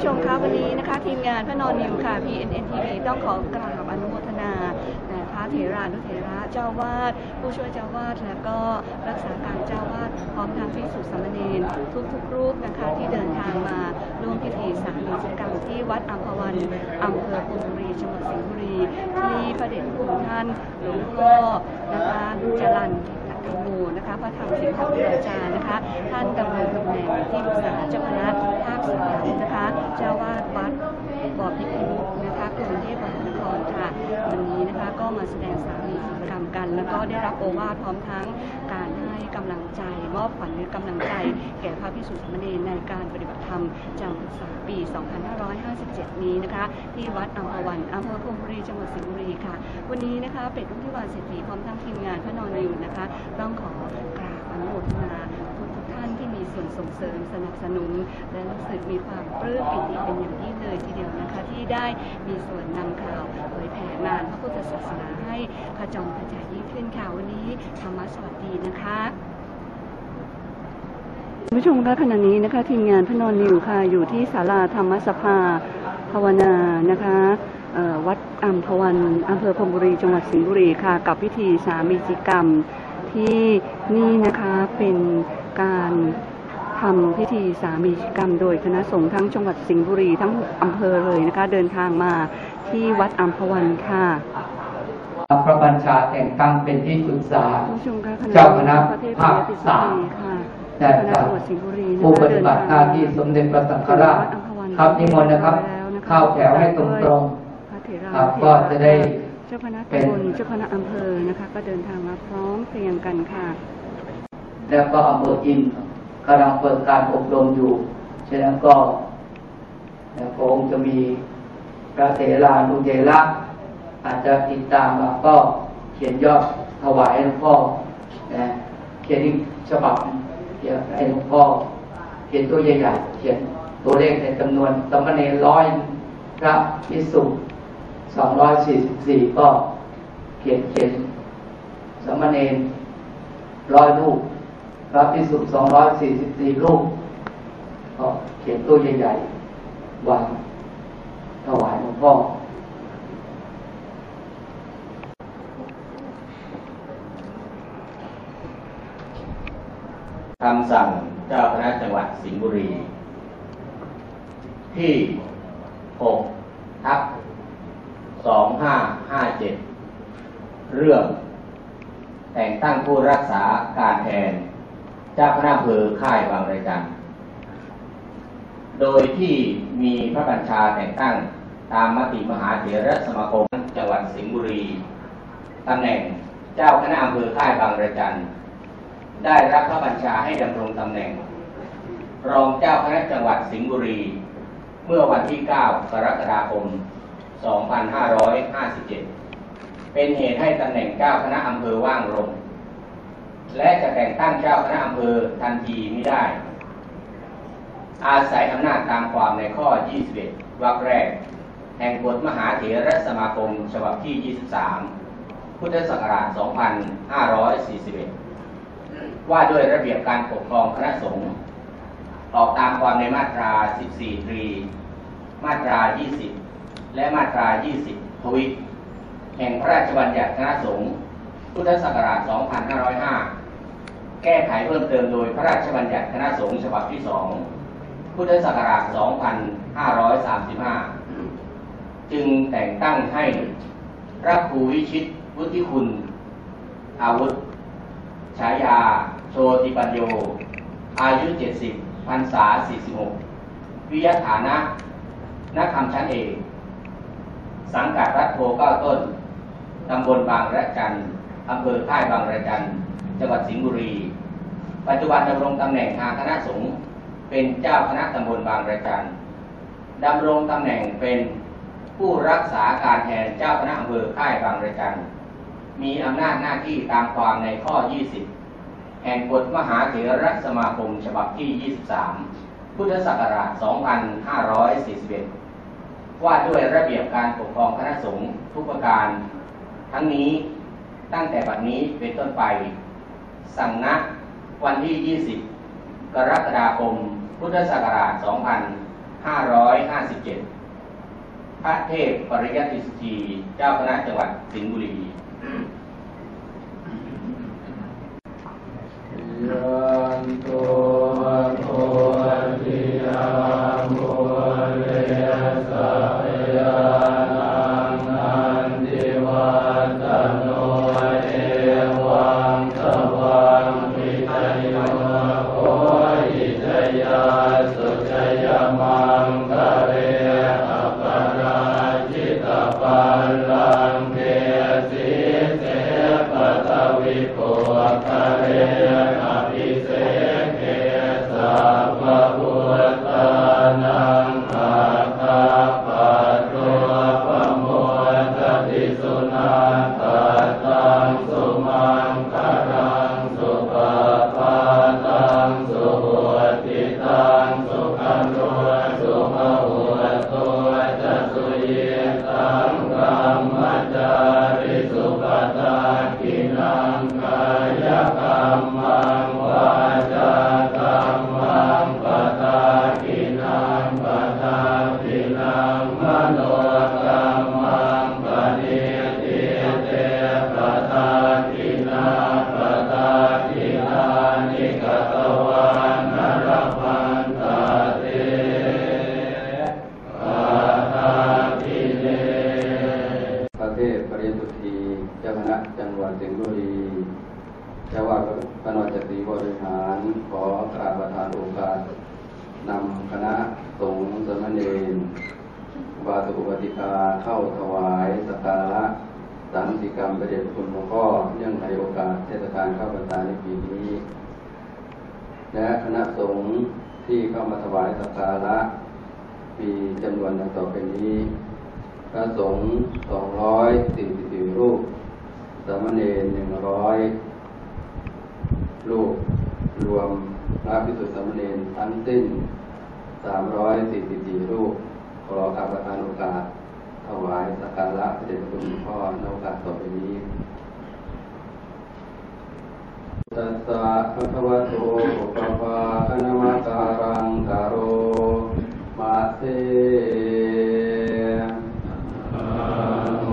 ผู้ชมคะวันนี้นะคะ ทีมงานพระนอนนิวค่ะ PNN TV ต้องขอกราบอนุโมทนาแด่พระเถรานุเถระเจ้าวาด ผู้ช่วยเจ้าวาดและก็รักษาการเจ้าวาดพร้อมทางพิสุสามเณรทุกๆรูปนะคะที่เดินทางมาร่วมพิธีสามีจกรรมที่วัดอัมพวันอำเภอปุรีจังหวัดสิงห์บุรีที่พระเดชคุณท่านหลวงพ่อนะคะจรันมโมนะคะพระธรรมสิงห์ธรรมราชานะคะ ท่านดำรงตำแหน่งที่ปรึกษาเจ้าคณะ นะคะเจ้าวาดวัดบ่อพิคุนะคะกรุงเทพมหานครค่ะวันนี้นะคะก็มาแสดงสามีกิจกรรมกัน แล้วก็ได้รับโอวาทพร้อมทั้งการให้กำลังใจมอบขวัญและกำลังใจ แก่พระพิสุทธิ์สามเณรในการปฏิบัติธรรมจำพรรษาปี 2557 นี้นะคะ ที่วัดอัมพวันอำเภอพรมบุรีจังหวัดสิงห์บุรีค่ะ วันนี้นะคะเป็ดรุ่งที่วานเศรษฐีพร้อมทั้งทีมงานพระนอนอยู่นะคะ ต้องขอกราบอนุโมทนา ส่วนส่งเสริมสนับสนุน และรู้สึกมีความปลื้มปิติเป็นอย่างยิ่งเลยทีเดียวนะคะ ที่ได้มีส่วนนำข่าวเผยแผ่งานพระพุทธศาสนาให้ขจรกระจายยิ่งขึ้นค่ะวันนี้ธรรมะสวัสดีนะคะคุณผู้ชมคะขณะนี้นะคะทีมงานพนนนิวค่ะอยู่ที่ศาลาธรรมสภาภาวนานะคะวัดอัมพวันอำเภอพมบุรีจังหวัดสิงห์บุรีค่ะ กับพิธีสามีจิกรรมที่นี่นะคะเป็นการ ทำพิธีสามีจิกรรมโดยคณะสงฆ์ทั้งจังหวัดสิงห์บุรีทั้งหกอำเภอเลยนะคะ เดินทางมาที่วัดอัมพวันค่ะพระบัญชาแต่งตั้งเป็นที่ปรึกษาคุณผู้ชมคะขณะเจ้าคณะพระเทพภาคปิสุสามธีค่ะได้คณะครับจังหวัดสิงห์บุรีนะคะผู้ปฏิบัติหน้าที่สมเด็จพระสังฆราชครับนิมนต์นะครับ เข้าแถวให้ตรงตรงพระเถระครับก็จะได้เจ้าคณะเป็นตำบลเจ้าคณะอำเภอนะคะ ก็เดินทางมาพร้อมเพรียงกันค่ะๆแล้วก็อำเภออินทร์ กำลังเปิดการอบรมอยู่ฉะนั้นก็แล้วคงจะมีพระเถรานุเถระอาจจะติดตามมาก็เขียนยอดถวายหลวงพ่อนะเขียนอีกฉบับเดี๋ยวให้หลวงพ่อเขียนตัวใหญ่ๆเขียนตัวเลขในจำนวนสมณเณรร้อยพระพิสุสองร้อยสี่สิบสี่ก็เขียนเขียนสมณเณรร้อยรูป พระพิสุสองร้อยสี่สิบสี่รูปก็เขียนตัวใหญ่ๆวางถวายหลวงพ่อ คำสั่งเจ้าคณะจังหวัดสิงห์บุรี ที่ 6 ทับ 2557 เรื่อง แต่งตั้งผู้รักษาการแทน จ้าคณะอำเภอค่ายบางระจันโดยที่มีพระบัญชาแต่งตั้งตามมติมหาเถรสมาคมจังหวัดสิงห์บุรีตำแหน่งเจ้าคณะอำเภอค่ายบางระจันได้รับพระบัญชาให้ดำรงตำแหน่ง รองเจ้าคณะจังหวัดสิงห์บุรี เมื่อวันที่ 9 กรกฎาคม 2557 เป็นเหตุให้ตำแหน่งเจ้าคณะอำเภอว่างลง และจะแต่งตั้งเจ้าคณะอำเภอทันทีไม่ได้ อาศัยอำนาจตามความในข้อ 21วรรคแรก แห่งกฎมหาเถรสมาคมฉบับที่ 23 พุทธศักราช 2541 ว่าด้วยระเบียบการปกครองคณะสงฆ์ออกตามความในมาตรา 14 ตรี มาตรา 20 และมาตรา 20 ทวิ แห่งพระราชบัญญัติคณะสงฆ์พุทธศักราช 2505 แก้ไขเพิ่มเติมโดยพระราชบัญญัติคณะสงฆ์ฉบับที่2พุทธศักราช 2535 จึงแต่งตั้งให้พระครูวิชิตวุฒิคุณ อาวุธ ฉายา โชติปัญโย อายุ 70พรรษา 46 วิยฐานะ นักคำชั้นเอก สังกัดรัฐโพก้าต้น ตำบลบางระจัน อำเภอค่ายบางระจัน จังหวัดสิงห์บุรี ปัจจุบันดำรงตำแหน่งทางคณะสงฆ์เป็นเจ้าคณะตำบลบางระจันดำรงตำแหน่งเป็นผู้รักษาการแทนเจ้าคณะอำเภอค่ายบางระจันมีอำนาจหน้าที่ตามความในข้อ 20 แห่งกฎมหาเถรสมาคมฉบับที่ 23 พุทธศักราช 2541 ว่าด้วยระเบียบการปกครองคณะสงฆ์ทุกประการ ทั้งนี้ตั้งแต่บัดนี้เป็นต้นไป สั่งนัด วันที่ 20 กรกฎาคม พุทธศักราช 2557 พระเทพปริยัติสตรีเจ้าคณะจังหวัดสิงห์บุรี สงฆ์สมณเณรอุบาสกอุบาสิกาเข้าถวายสักการะสันติกรรมประเดชพระคุณหลวงพ่อเนื่องในโอกาสเทศกาลเข้าพรรษาในปีนี้ และคณะสงฆ์ที่เข้ามาถวายสักการะมีจำนวนดังต่อไปนี้ พระสงฆ์สองร้อยสี่สิบสี่รูป สามเณรหนึ่งร้อยรูป รวมพระพิสุทธิสามเณรทั้งสิ้น สามร้อยสี่สิบสี่รูปขอการประทานโอกาสถวายสักการะพระเดชพระคุณหลวงพ่อในโอกาสต่อไปนี้ตัสสะภะคะวะโตปะปะคะนะมะการังกะโรมาเสโม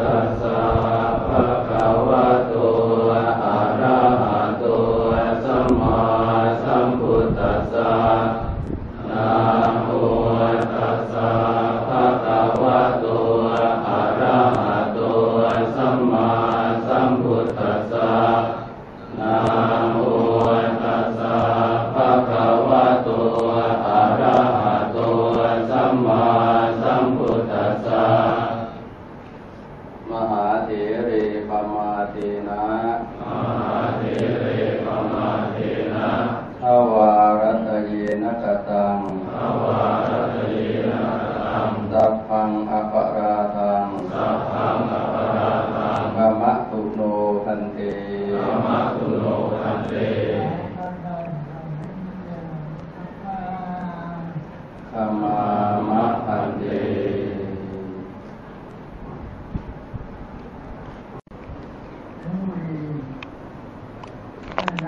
ตัสสะภะคะวะโตอะระหะโตสัมมาสัมพุทธัสสะ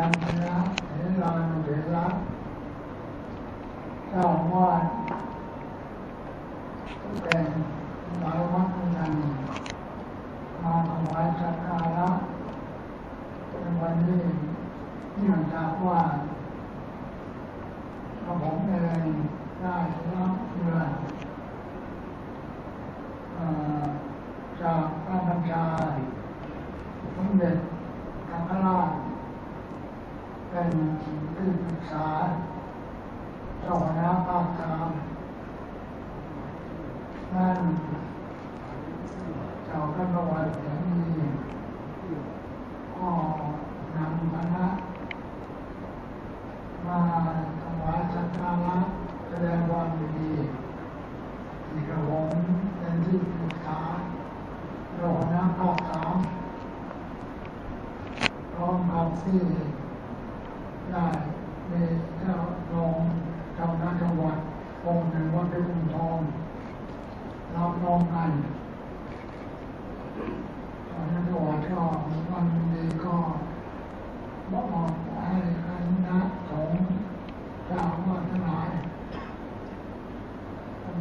ท่านดังคณะเถรานเถระเจ้าอาวาดเป็นหลายวัดด้วยกั ษาเจ้าคณะภาคกลางนั่นเจ้าคณะวัดแสงดีก็นำคณะมาถวายสักการะแสดงความดีที่กระผมเป็นที่ปรึกษาเจ้าคณะภาคสามพร้อมกับที่ มีเจ้ารองเจ้าหน้าจังหวัดองค์หนึ่งวัดเป็นองค์ทองรับรองกันเจ้าหน้าจังหวัดก็วันนี้ก็บอกให้คณะสงฆ์เจ้าว่าทั้งหลาย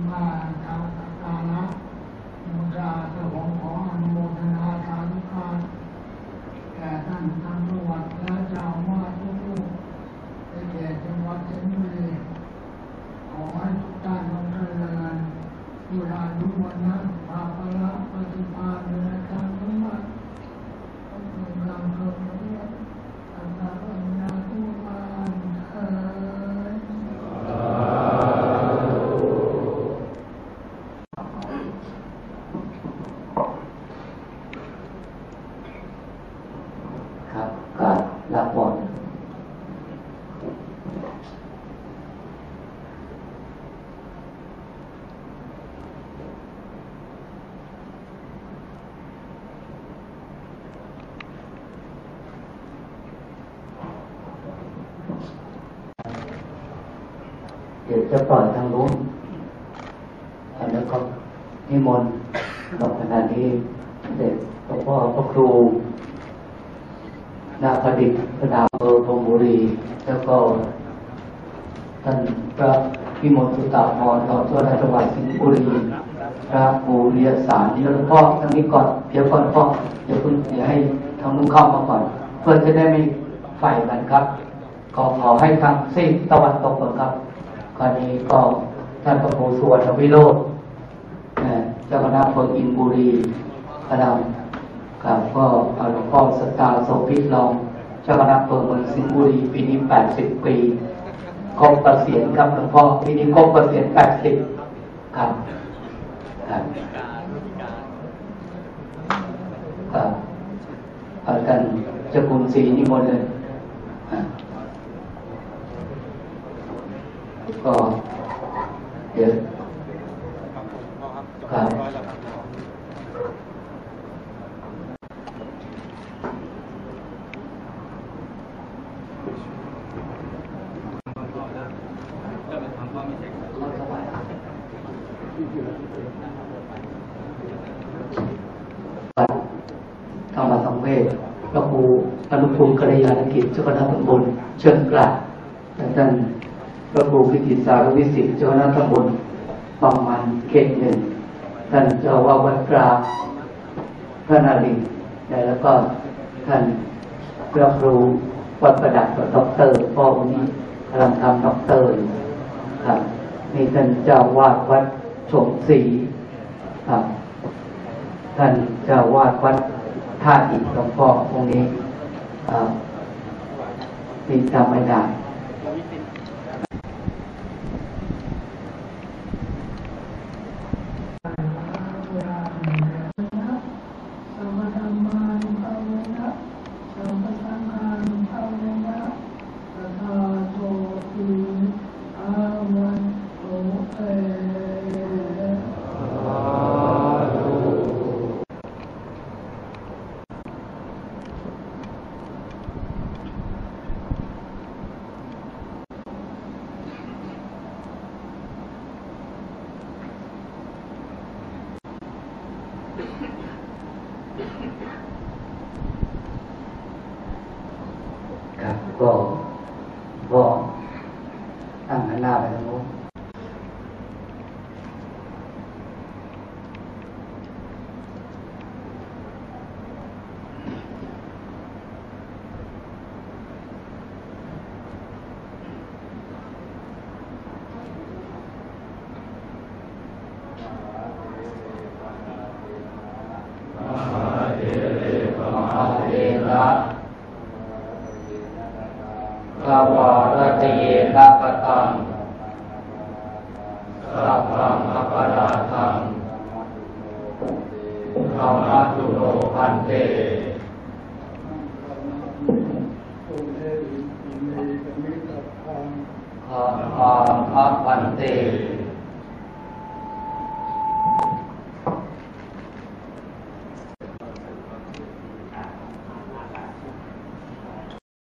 มาทางสักการะบูชาเจ้าของขออนุโมทนาสาธุการแก่ท่านตำรวจและเจ้าอาวาสทุกรูปได้แก่จังหวัดเชียงใหม่ขอให้ทุกท่านจงเจริญอยู่รายุวันนะภาพละปฏิภาณในการสมบัติต้องมีการเกิดเรื่องอันตรายนาทุมานเถิด ครับการรับบท เดี๋ยวจะปล่อยทางนู้นแล้วก็นิมนต์กับขณะนี้เด็กหลวงพ่อพระครูนาประดิษฐ์พระดาวเภอพรหมบุรี แล้วก็ท่านพระพิมลสุตาพรต่อตัวราชจังหวัดสิงห์บุรีพระครูเรียสารนี่หลวงพ่อทางนี้ก่อนเดี๋ยวก่อนพ่อเดี๋ยวคุณเดี๋ยวให้ทางนู้นเข้ามาก่อน เพื่อจะได้ไม่ไฟกันครับ ขอขอให้ทางซีกตะวันตกก่อนครับ คราวนี้ก็ท่านพระครูสวรรณวิโรธเจ้าคณะอำเภออินบุรีพระดำครับก็หลวงพ่อสตาร์โสภิตลองเจ้าคณะอำเภอเมืองสิงห์บุรีปีนี้80ปีครบเกษียณครับหลวงพ่อปีนี้ครบเกษียณ80ครับครับครับอาท่านเจ้าคุณศรีนิมนต์เลยอะ ก็เดี๋ยวครับธรรมสังเวชพระครูอนุภูมิกัลยาณกิจเจ้าคณะตำบลเชิงกลาดและท่าน พระครูพิจิตรสารวิสิทธิ์เจ้าคณะตำบลบางมันเขตหนึ่งท่านเจ้าวาวัดกลางพระนารินแล้วก็ท่านพระครูวัดประดับกับด็อกเตอร์พ่อวันนี้กำลังทำด็อกเตอร์อยู่ครับนี่ท่านเจ้าวาดวัดสมศรีครับท่านเจ้าวาดวัดท่าอิฐหลวงพ่อองค์นี้ติดจำไม่ได้ครับก็ก็ตั้งหันหน้าไปทางโน้นมหาเถระภาวะรตเย กตังสัพพังอปาราทังธรรมะตุโลพันเตขะพังพระพันเต